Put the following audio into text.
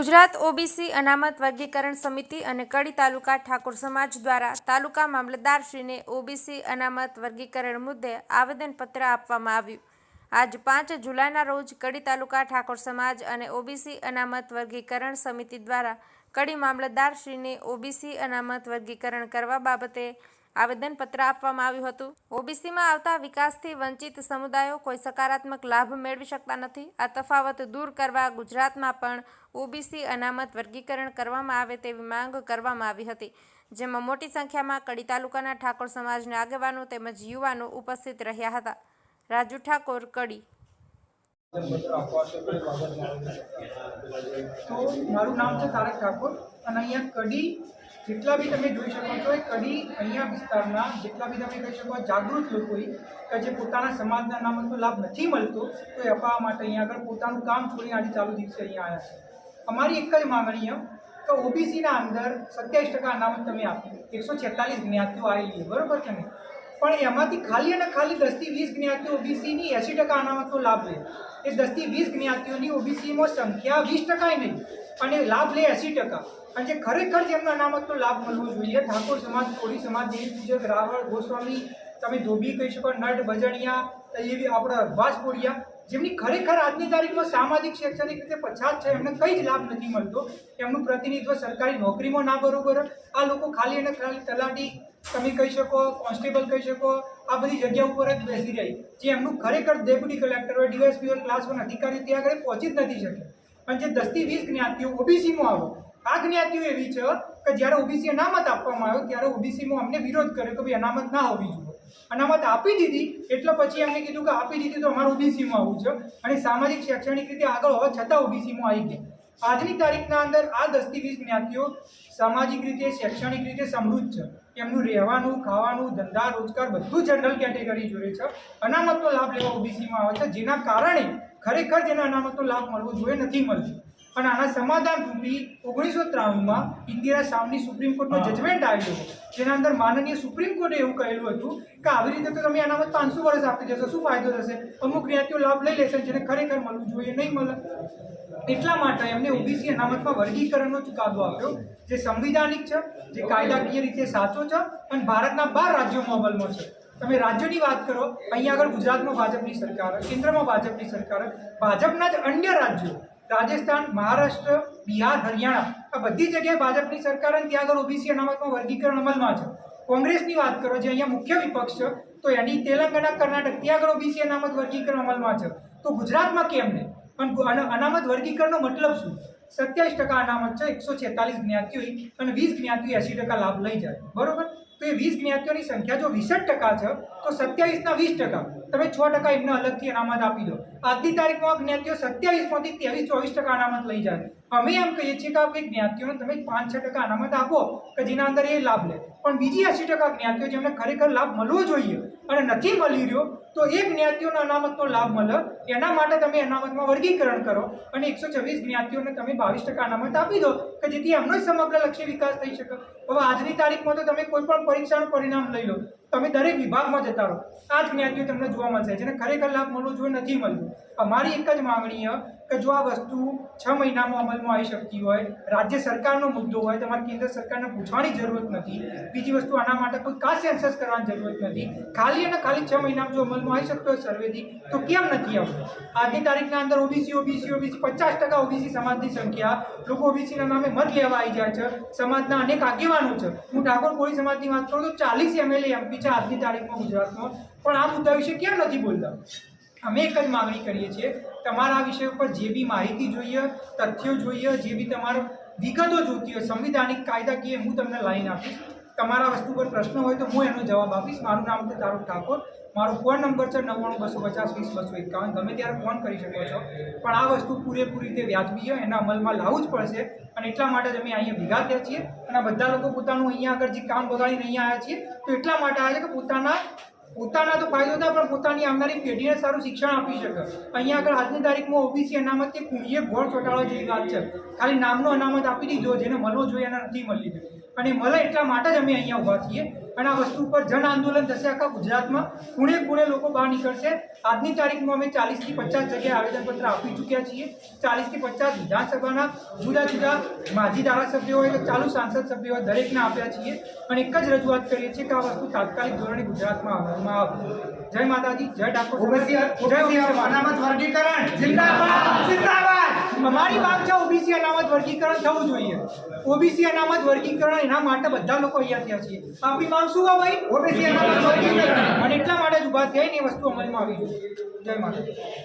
Gujarat OBC અનામત વર્ગીકરણ સમિતિ અને કડી તાલુકા ઠાકોર સમાજ દ્વારા તાલુકા મામલતદારશ્રીને ઓબીસી અનામત વર્ગીકરણ મુદ્દે આવેદનપત્ર આપવામાં આવ્યું. આજ પાંચ જુલાઈના રોજ કડી તાલુકા ઠાકોર સમાજ અને ઓબીસી અનામત વર્ગીકરણ સમિતિ દ્વારા કડી મામલતદારશ્રીને ઓબીસી અનામત વર્ગીકરણ કરવા બાબતે આવેદનપત્ર આપવામાં આવ્યું હતું. ઓબીસીમાં આવતા વિકાસથી વંચિત સમુદાયો કોઈ સકારાત્મક લાભ મેળવી શકતા નથી. આ તફાવત દૂર કરવા ગુજરાતમાં પણ ઓબીસી અનામત વર્ગીકરણ કરવામાં આવે તેવી માંગ કરવામાં આવી હતી. જેમાં મોટી સંખ્યામાં કડી તાલુકાના ઠાકોર સમાજના આગેવાનો તેમજ યુવાનો ઉપસ્થિત રહ્યા હતા. રાજુ ઠાકોર, કડી. તો મારું નામ છે તારક ઠાકોર અને અહીંયા કડી જેટલા બી તમે જોઈ શકો છો, એ કડી અહીંયા વિસ્તારના જેટલા બી તમે કહી શકો જાગૃત લોકો કે જે પોતાના સમાજના અનામતનો લાભ નથી મળતો, તો એ અપાવવા માટે અહીંયા આગળ પોતાનું કામ છોડીને આજે ચાલુ દિવસે અહીંયા આવ્યા છે. અમારી એક જ માગણી એમ કે ઓબીસીના અંદર સત્યાવીસ ટકા અનામત તમે આપ્યું એકસો છેતાલીસ જ્ઞાતિઓ આવેલી બરોબર છે ને પણ એમાંથી ખાલી અને ખાલી દસથી વીસ જ્ઞાતિઓ ઓબીસીની એંસી ટકા અનામતનો લાભ લે. એ દસથી વીસ જ્ઞાતિઓની ઓબીસીમાં સંખ્યા વીસ ટકાય નહીં અને લાભ લે એંસી ટકા. અને જે ખરેખર જેમનો અનામતનો લાભ મળવો જોઈએ, ઠાકોર સમાજ, કોળી સમાજ દેવી પૂજક, રાવળ, ગોસ્વામી, તમે ધોબી કહી શકો, નટ ભજણિયા એવી આપણા વાસપોડિયા જેમની ખરેખર આજની તારીખમાં સામાજિક, શૈક્ષણિક રીતે પછાત છે, એમને કંઈ જ લાભ નથી મળતો. એમનું પ્રતિનિધિત્વ સરકારી નોકરીમાં ના બરોબર આ લોકો ખાલી અને ખાલી તલાટી, તમે કહી શકો, કોન્સ્ટેબલ કહી શકો, આ બધી જગ્યા ઉપર જ બેસી રહી. જે એમનું ખરેખર ડેપ્યુટી કલેક્ટર હોય ડીએસપી હોય, ક્લાસ વન અધિકારી ત્યાં આગળ પહોંચી જ નથી શકે. અને જે દસથી વીસ જ્ઞાતિઓ ઓબીસીમાં આવો, આ જ્ઞાતિઓ એવી છે કે જ્યારે ઓબીસી અનામત આપવામાં આવ્યો, ત્યારે ઓબીસીમાં અમને વિરોધ કર્યો કે ભાઈ અનામત ના હોવી જોઈએ. અનામત આપી દીધી. એટલે પછી એમને કીધું કે આપી દીધી તો અમારું ઓબીસીમાં આવવું છે. અને સામાજિક શૈક્ષણિક રીતે આગળ હોવા છતાં ઓબીસીમાં આવી ગયા. આજની તારીખના અંદર આ દસથી વીસ જ્ઞાતિઓ સામાજિક રીતે, શૈક્ષણિક રીતે સમૃદ્ધ છે. એમનું રહેવાનું, ખાવાનું, ધંધા, રોજગાર બધું જનરલ કેટેગરી જોડે છે. અનામતનો લાભ લેવા ઓબીસીમાં આવે છે. જેના કારણે ખરેખર જેને અનામતનો લાભ મળવો જોઈએ, નથી મળતો. અને આના સમાધાન રૂપી ઓગણીસો ત્રાણુંમાં ઇન્દિરા સાવની સુપ્રીમ કોર્ટનો જજમેન્ટ આવ્યો જેના અંદર માનનીય સુપ્રીમ કોર્ટે એવું કહેલું હતું કે આવી રીતે તો તમે અનામત પાંચસો વર્ષ આપી જશો શું ફાયદો થશે? અમુક જ્ઞાતિઓ લાભ લઈ લેશે જેને ખરેખર મળવું જોઈએ નહીં મળે. એટલા માટે એમને ઓબીસી અનામતમાં વર્ગીકરણનો ચુકાદો આપ્યો જે સંવિધાનિક છે જે કાયદાકીય રીતે સાચો છે અને ભારતના બાર રાજ્યોમાં અમલમાં છે. તમે રાજ્યોની વાત કરો અહીંયા આગળ ગુજરાતમાં ભાજપની સરકાર કેન્દ્રમાં ભાજપની સરકાર ભાજપના જ અન્ય રાજ્યો રાજસ્થાન, મહારાષ્ટ્ર, બિહાર, હરિયાણા આ બધી જગ્યાએ ભાજપની સરકાર અને ત્યાં આગળ ઓબીસી અનામતમાં વર્ગીકરણ અમલમાં છે. કોંગ્રેસની વાત કરો, જે અહીંયા મુખ્ય વિપક્ષ છે, તો એની તેલંગાણા કર્ણાટક, ત્યાં આગળ ઓબીસી અનામત વર્ગીકરણ અમલમાં છે. તો ગુજરાતમાં કેમ નહીં? પણ અન- અનામત વર્ગીકરણનો મતલબ શું? સત્યાવીસ ટકા અનામત છે, એકસો છેતાલીસ જ્ઞાતિઓ અને વીસ જ્ઞાતિઓ એંસી ટકા લાભ લઈ જાય. બરોબર? તો એ વીસ જ્ઞાતિઓની સંખ્યા જો વીસઠ ટકા છે, તો સત્યાવીસના વીસ ટકા. તમે છ ટકા એમને અલગથી અનામત આપી દો. આજની તારીખમાં જ્ઞાતિઓ સત્યાવીસમાંથી ત્રેવીસ, ચોવીસ ટકા અનામત લઈ જાય. અમે એમ કહીએ છીએ કે આ કંઈક જ્ઞાતિઓને તમે પાંચ છ ટકા અનામત આપો કે જેના અંદર એ લાભ લે. પણ બીજી એંસી ટકા જ્ઞાતિઓ જેમને ખરેખર લાભ મળવો જોઈએ અને નથી મળી રહ્યો, તો એ જ્ઞાતિઓનો અનામતનો લાભ મળે. એના માટે તમે અનામતમાં વર્ગીકરણ કરો અને એકસો છવ્વીસ જ્ઞાતિઓને તમે બાવીસ ટકા અનામત આપી દો કે જેથી એમનો સમગ્ર લક્ષ્ય વિકાસ થઈ શકે. હવે આજની તારીખમાં તો તમે કોઈ પણ પરીક્ષાનું પરિણામ લઈ લો. તમે દરેક વિભાગમાં જતા રહો. આ જ જ્ઞાતિઓ તમને જોવા મળશે, જેને ખરેખર લાભ મળવો જોઈએ નથી મળતું. અમારી એક જ માગણી કે જો આ વસ્તુ છ મહિનામાં અમલમાં આવી શકતી હોય, રાજ્ય સરકારનો મુદ્દો હોય, તમારે કેન્દ્ર સરકારને પૂછવાની જરૂરત નથી. બીજી વસ્તુ આના માટે કોઈ કાસ સેન્સસ કરવાની જરૂરત નથી. ખાલી અને ખાલી છ મહિનામાં જો અમલમાં આવી શકતો હોય સર્વેથી, તો કેમ નથી આવતો? આજની તારીખના અંદર ઓબીસી ઓબીસી ઓબીસી પચાસ ટકા ઓબીસી સમાજની સંખ્યા, લોકો ઓબીસીના નામે મત લેવા આવી જાય છે. સમાજના અનેક આગેવાનો છે. હું ડાકોર કોળી સમાજની વાત કરું તો ચાલીસ એમએલએ એમપી છે આજની તારીખમાં ગુજરાતમાં. પણ આ મુદ્દા વિશે કેમ નથી બોલતા? અમે એક જ માગણી કરીએ છીએ, તમારા વિષય ઉપર જે બી માહિતી જોઈએ, તથ્યો જોઈએ, જે બી તમારો વિગતો જોતી હોય, સંવિધાનિક કાયદાકીય, હું તમને લાઈન આપીશ. તમારા વસ્તુ પર પ્રશ્ન હોય તો હું એનો જવાબ આપીશ. મારું નામ છે તારુક ઠાકોર. મારો ફોન નંબર છે નવ્વાણું બસો પચાસ વીસ બસો એકાવન. તમે ત્યારે ફોન કરી શકો છો. પણ આ વસ્તુ પૂરેપૂરી રીતે વ્યાજબી છે, એના અમલમાં લાવવું જ પડશે. અને એટલા માટે જ અમે અહીંયા ભેગા થયા છીએ. અને બધા લોકો પોતાનું અહીંયા આગળ જે કામ બગાડીને અહીંયા આવ્યા છીએ, તો એટલા માટે આવ્યા છે કે પોતાના પોતાના તો ફાયદો થાય પણ પોતાની આવનારી પેઢીને સારું શિક્ષણ આપી શકે. અહીંયા આગળ આજની તારીખમાં ઓબીસી અનામત કે કુંડીએ ગોળ ચોંટાડવા જેવી વાત છે. ખાલી નામનો અનામત આપી દીધો જેને મળવો જોઈએ એને નથી મળી અને મળે એટલા માટે જ અમે અહીંયા ઊભા છીએ. અને આ વસ્તુ ઉપર જન આંદોલન થશે આખા ગુજરાતમાં. ખૂણે ખૂણે લોકો બહાર નીકળશે. આજની તારીખમાં અમે ચાલીસથી પચાસ જગ્યાએ આવેદનપત્ર આપી ચૂક્યા છીએ. ચાલીસથી પચાસ વિધાનસભાના જુદા જુદા માજી ધારાસભ્યો હોય કે ચાલુ સાંસદ સભ્યો હોય દરેકને આપ્યા છીએ. અને એક જ રજૂઆત કરીએ છીએ કે આ વસ્તુ તાત્કાલિક ધોરણે ગુજરાતમાં અમલમાં આવે જય માતાજી જય અનામત વર્ગીકરણ. જિંદાબાદ જિંદાબાદ. અમારી માંગ છે ઓબીસી અનામત વર્ગીકરણ થવું જોઈએ. ઓબીસી અનામત વર્ગીકરણ એના માટે બધા લોકો અહીંયા થયા છીએ. આપણી શું છે ભાઈ? ઓબીસી એટલા માટે જ ઊભા થયા એ વસ્તુ અમલમાં આવી જય માતા